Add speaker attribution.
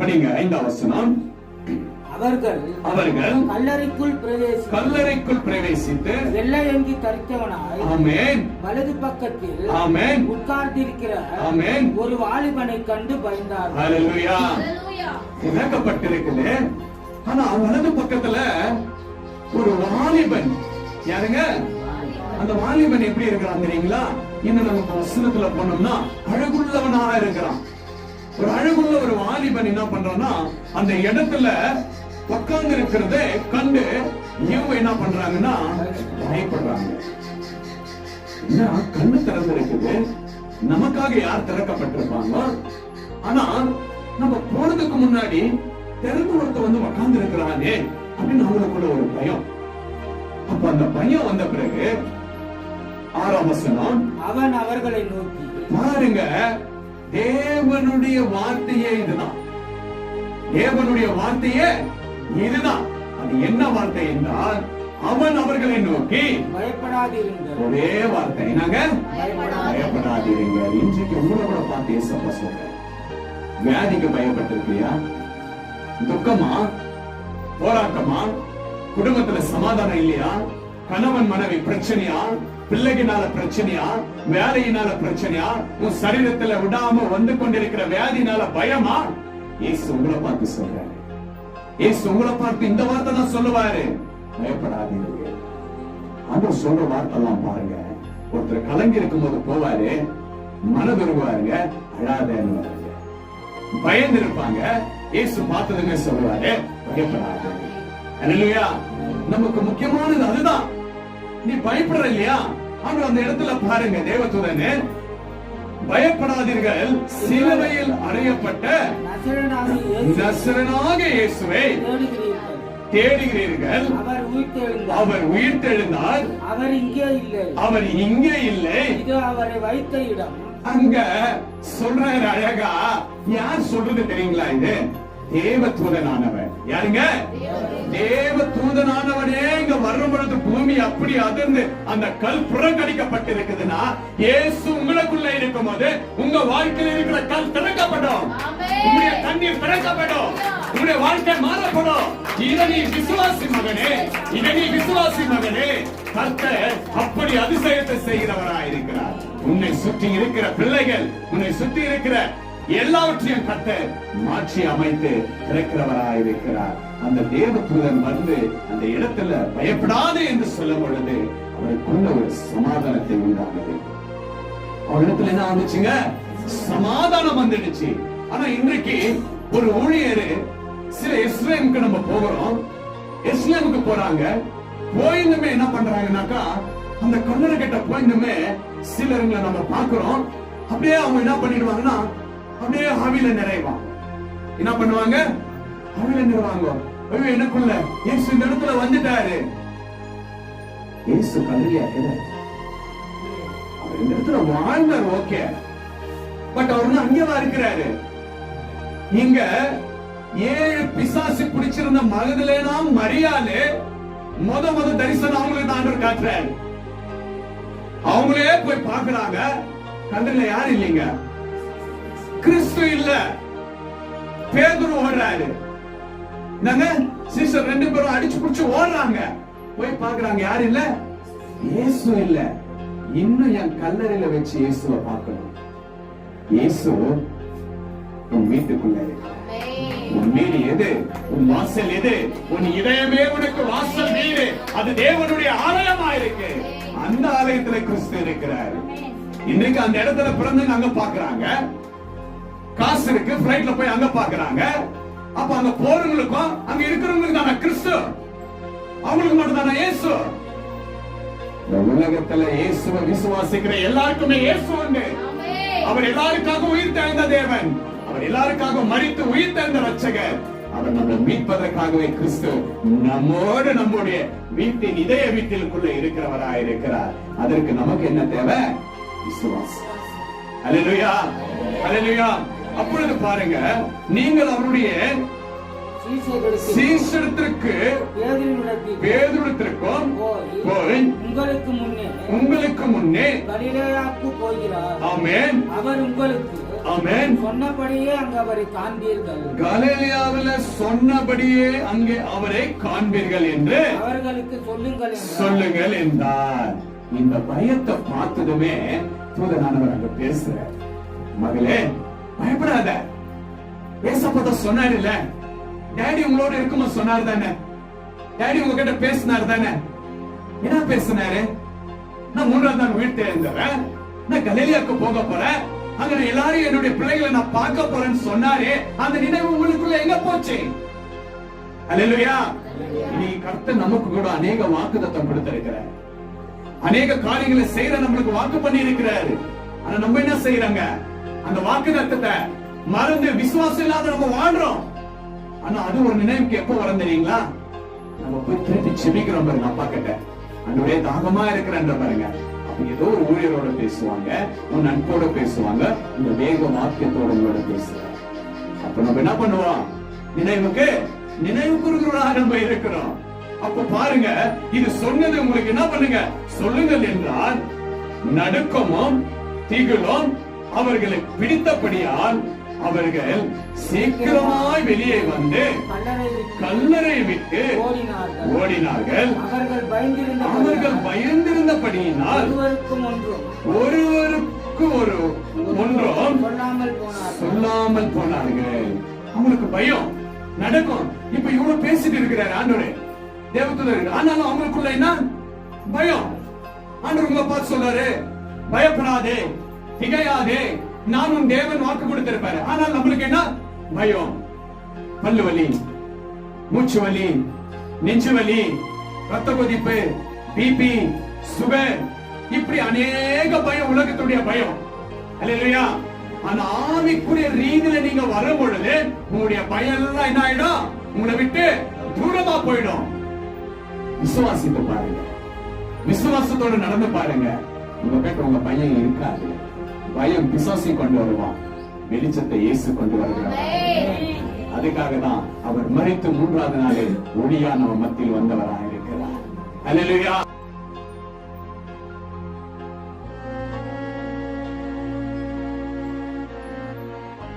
Speaker 1: படிங்க ஐந்தாம் வசனம்.
Speaker 2: அவர்கள்
Speaker 1: அவர்கள்
Speaker 2: கல்லறைக்குள் பிரவேசி
Speaker 1: கல்லறைக்குள் பிரவேசித்து
Speaker 2: வெள்ளையங்கி தரித்தவனாய்
Speaker 1: ஆமென்.
Speaker 2: வலது பக்கத்தில்
Speaker 1: ஆமென்.
Speaker 2: உட்கார்ந்திருக்கிற
Speaker 1: ஆமென்.
Speaker 2: ஒரு வாலிபனை கண்டு பயந்தார்கள்
Speaker 1: ஹalleluya.
Speaker 3: Hallelujah.
Speaker 1: இறக்கப்பட்டிருக்குது ஆனா வலது பக்கத்துல ஒரு வாலிபன். யாருங்க? அந்த வாலிபன் எப்படி இருக்கிறான் தெரியுங்களா? இன்னும் நம்ம வசனத்துல போனோம்னா அழகுள்ளவனாக இருக்கிறான். ஒரு அழகுள்ள ஒரு வாலிபன் என்ன பண்றான்னா அந்த இடத்துல உட்கார்ந்து இருக்கிறத கண்டு இவங்க என்ன பண்றாங்கன்னா பயப்படுறாங்க. என்ன கண்ணு திறந்து இருக்குது. நமக்காக யார் திறக்கப்பட்டிருப்பாங்க ஆனா நம்ம போறதுக்கு முன்னாடி திறந்து ஒருத்த வந்து உட்கார்ந்து இருக்கிறானே அப்படின்னு அவங்களுக்குள்ள ஒரு பயம். அப்ப அந்த பயம் வந்த பிறகு ஆறாம் வசனம்
Speaker 2: அவன் அவர்களை நோக்கி.
Speaker 1: பாருங்க தேவனுடைய வார்த்தையே இதுதான். தேவனுடைய வார்த்தையே இதுதான். அது என்ன வார்த்தை என்றால் அவன் அவர்களை நோக்கி
Speaker 2: பயப்படாதிருங்கள்
Speaker 1: ஒரே வார்த்தை. என்னங்க? பயப்படாதீங்க இன்றைக்கு உங்களை கூட பார்த்து ஏசப்பா சொல்றேன். வியாதிக்கு பயப்பட்டிருக்கியா துக்கமா? போராட்டமா? குடும்பத்துல சமாதானம் இல்லையா? கணவன் மனைவி பிரச்சனையா? பிள்ளைகினால பிரச்சனையா வேலையினால பிரச்சனையா உன் சரீரத்துல விடாம வந்து கொண்டிருக்கிற வியாதினால பயமா? ஏசு உங்களை பார்த்து சொல்றாரு. ஏசு உங்களை பார்த்து இந்த வார்த்தை தான் சொல்லுவாரு. பயப்படாதீங்க அந்த சொல்ற வார்த்தைலாம் பாருங்க. ஒருத்தர் கலங்கி இருக்கும்போது போவாரு மனதுருவாருங்க அழாதேன்னு பயந்து இருப்பாங்க. ஏசு பார்த்ததுமே சொல்லுவாரு பயப்படாத. நமக்கு முக்கியமானது அதுதான். நீ பயப்படுற இல்லையா? ஆனா அந்த இடத்துல பாருங்க தேவதூதனே. பயப்படாதீர்கள். சிலுவையில் அறையப்பட்ட நசரனாக இயேசுவை
Speaker 2: தேடுகிறீர்கள். அவர் உயிர்த்தெழுந்தார்.
Speaker 1: அவர் உயிர்த்தெழுந்தார்.
Speaker 2: அவர் இங்கே இல்லை.
Speaker 1: அவர் இங்கே இல்லை.
Speaker 2: இது அவரை வைத்த இடம்.
Speaker 1: அங்க சொல்றாரு அழகா. யார் சொல்றது தெரியுங்களா இது? தேவ தூதனானவன் யாருங்க? தேவ தூதனானவனே இங்க வரும் பொழுது பூமி அப்படி அதிர்ந்து அந்த கல் புறக்கணிக்கப்பட்டிருக்குதுன்னா இயேசு உங்களுக்குள்ள இருக்கும்போது உங்க வாழ்க்கையில் இருக்கிற கல் திறக்கப்படும். உங்களுடைய கண்ணீர் திறக்கப்படும். உங்களுடைய வாழ்க்கை மாறப்படும். இதை நீ விசுவாசி மகனே இதை நீ விசுவாசி மகனே கர்த்தர் அப்படி அதிசயத்தை செய்கிறவராய் இருக்கிறார் உன்னை சுற்றி இருக்கிற பிள்ளைகள் உன்னை சுற்றி இருக்கிற எல்லாவற்றையும் கத்த மாற்றி அமைத்து திறக்கிறவராய் இருக்கிறார். அந்த தேவதூதன் வந்து அந்த இடத்துல பயப்படாது என்று சொல்லும் பொழுது அவருக்குள்ள ஒரு சமாதானத்தை உண்டானது. அவரிடத்துல என்ன வந்துச்சுங்க? சமாதானம் வந்துடுச்சு. ஆனா இன்றைக்கு ஒரு ஊழியர் சில இஸ்ரேமுக்கு நம்ம போகிறோம். இஸ்லாமுக்கு போறாங்க. போயிருந்துமே என்ன பண்றாங்கன்னாக்கா அந்த கல்லறை கிட்ட போயிருந்துமே சிலருங்களை நம்ம பாக்குறோம் அப்படியே அவங்க என்ன பண்ணிடுவாங்கன்னா அப்படியே ஆவியில நிறைவான். என்ன பண்ணுவாங்க? ஆவியில நிறைவாங்க. ஐயோ எனக்குள்ள இயேசு இந்த இடத்துல வந்துட்டாரு. இயேசு கல்லறையா அவர் இந்த இடத்துல வாழ்ந்தார் ஓகே. பட் அவர் வந்து அங்கேதான் இருக்கிறாரு. இங்க ஏழு பிசாசு பிடிச்சிருந்த மகதிலேனா மரியாலே முத முத தரிசனம் அவங்களுக்கு தான் ஆண்டவர் காட்டுறாரு. அவங்களே போய் பாக்குறாங்க கண்ணுல யாரும் இல்லைங்க. கிறிஸ்து இல்ல. பேதுரு ஓடுறாரு. நாங்க சிஸ்டர் ரெண்டு பேரும் அடிச்சு புடிச்சு ஓடுறாங்க. போய் பார்க்கறாங்க. யாரும் இல்ல? இயேசு இல்ல. இன்னும் என் கல்லறையில வச்சு இயேசுவை பார்க்கணும். இயேசு உன் வீட்டுக்குள்ள இருக்கு. உன் வீடு எது? உன் வாசல் எது? உன் இதயமே உனக்கு வாசல் வீடு அது தேவனுடைய ஆலயமா இருக்கு. அந்த ஆலயத்துல கிறிஸ்து இருக்கிறார். இன்னைக்கு அந்த இடத்துல பிறந்தவங்க அங்க பாக்குறாங்க காசு இருக்கு பிளைட்ல போய் அங்க பாக்குறாங்க அப்ப அங்க போறவங்களுக்கும் அங்க இருக்கிறவங்களுக்கு தானே கிறிஸ்து? அவங்களுக்கு மட்டும் தானே இயேசு உலகத்துல இயேசுவை விசுவாசிக்கிற எல்லாருக்குமே இயேசு உண்டு. அவர் எல்லாருக்காக உயிர் தெழுந்த தேவன். அவர் எல்லாருக்காக மரித்து உயிர் தெழுந்த ரட்சகர் அவர் நம்மை மீட்பதற்காகவே கிறிஸ்து நம்மோடு நம்முடைய வீட்டின் இதய வீட்டிற்குள்ள இருக்கிறவராய் இருக்கிறார். அதற்கு நமக்கு என்ன தேவை? விசுவாசம். அல்லேலூயா அல்லேலூயா அப்பொழுது பாருங்க நீங்கள் அவருடைய
Speaker 2: பேதுருவிடத்தில்
Speaker 1: பேதுருத்திற்கும்
Speaker 2: போய் உங்களுக்கு முன்னே
Speaker 1: உங்களுக்கு முன்னே
Speaker 2: கலிலேயாவுக்கு போகிறார்.
Speaker 1: ஆமென்.
Speaker 2: அவர் உங்களுக்கு
Speaker 1: ஆமென்.
Speaker 2: சொன்னபடியே அங்கு அவரை காண்பீர்கள்.
Speaker 1: கலிலேயாவில சொன்னபடியே அங்கே அவரை காண்பீர்கள் என்று
Speaker 2: அவர்களுக்கு சொல்லுங்கள்.
Speaker 1: சொல்லுங்கள் என்றார். இந்த பயத்தை பார்த்ததுமே தூதனானவர் அங்க பேசுறார். மகளே பயப்படாத. பேசப்பட்ட சொன்னார் இல்ல டேடி உங்களோட இருக்குமா? சொன்னார் தானே டேடி உங்ககிட்ட பேசினார் தானே என்ன பேசினாரு? நான் மூன்றாம் தான் வீட்டு இருந்தவன் நான் கலேலியாக்கு போக போறேன். அங்க நான் என்னுடைய பிள்ளைகளை நான் பார்க்க போறேன்னு சொன்னாரே. அந்த நினைவு உங்களுக்குள்ள எங்க போச்சு? அல்லேலூயா இனி கர்த்த நமக்கு கூட அநேக வாக்குதத்தம் கொடுத்திருக்கிறார். அநேக காரியங்களை செய்யற நம்மளுக்கு வாக்கு பண்ணி இருக்கிறாரு ஆனா நம்ம என்ன செய்யறாங்க? அந்த வாக்கு தத்தத்தை மறந்து விசுவாசம் இல்லாத நம்ம வாழ்றோம். ஆனா அது ஒரு நினைவுக்கு எப்ப வரும் தெரியுங்களா? நம்ம போய் திருப்பி செபிக்கிறோம் பாருங்க அப்பா கிட்ட. அன்றைய தாகமா இருக்கிறன்ற பாருங்க. ஏதோ ஒரு ஊழியரோட பேசுவாங்க உன் நட்போட பேசுவாங்க இந்த வேக வாக்கியத்தோட உங்களோட பேசுறாங்க அப்ப நம்ம என்ன பண்ணுவோம்? நினைவுக்கு நினைவு கூறுகிறவர்களாக நம்ம இருக்கிறோம். அப்ப பாருங்க இது சொன்னது உங்களுக்கு என்ன பண்ணுங்க? சொல்லுங்கள் என்றால் நடுக்கமும் திகிலும் அவர்களை பிடித்தபடியால் அவர்கள் சீக்கிரமாய் வெளியே வந்து
Speaker 2: கல்லறை விட்டு ஓடினார்கள். அவர்கள் பயந்திருந்த
Speaker 1: அவர்கள் பயந்திருந்தபடியினால்
Speaker 2: ஒருவருக்கும்
Speaker 1: ஒருவருக்கு ஒரு ஒன்றும்
Speaker 2: சொல்லாமல் போனார்கள்.
Speaker 1: அவங்களுக்கு பயம். நடக்கும். இப்ப இவ்வளவு பேசிட்டு இருக்கிறாரு ஆண்டவரே. தேவதூதர் ஆனாலும் அவங்களுக்குள்ள என்ன? பயம். ஆண்டவர் உங்களை பார்த்து சொல்றாரு பயப்படாதே. திகையாதே நான் உன் தேவன் வாக்கு கொடுத்திருப்பாரு. ஆனால் நம்மளுக்கு என்ன? பயம். பல்லு வலி மூச்சு வலி நெஞ்சு வலி ரத்த கொதிப்பு பிபி சுகர் இப்படி அநேக பயம் உலகத்துடைய பயம். அல்லையா ஆனா ஆவிக்குரிய ரீதியில நீங்க வரும் பொழுது உங்களுடைய பயம் எல்லாம் என்ன ஆயிடும்? உங்களை விட்டு தூரமா போயிடும். விசுவாசித்து பாருங்க. விசுவாசத்தோடு நடந்து பாருங்க. உங்க கிட்ட உங்க பயம் இருக்காது. பயம் பிசாசி கொண்டு வருவான். வெளிச்சத்தை இயேசு கொண்டு வருகிறார். அதுக்காக தான் அவர் மறைத்து மூன்றாவது நாளில் ஒளியா நம்ம மத்தியில் வந்தவராக இருக்கிறார் அல்லேலூயா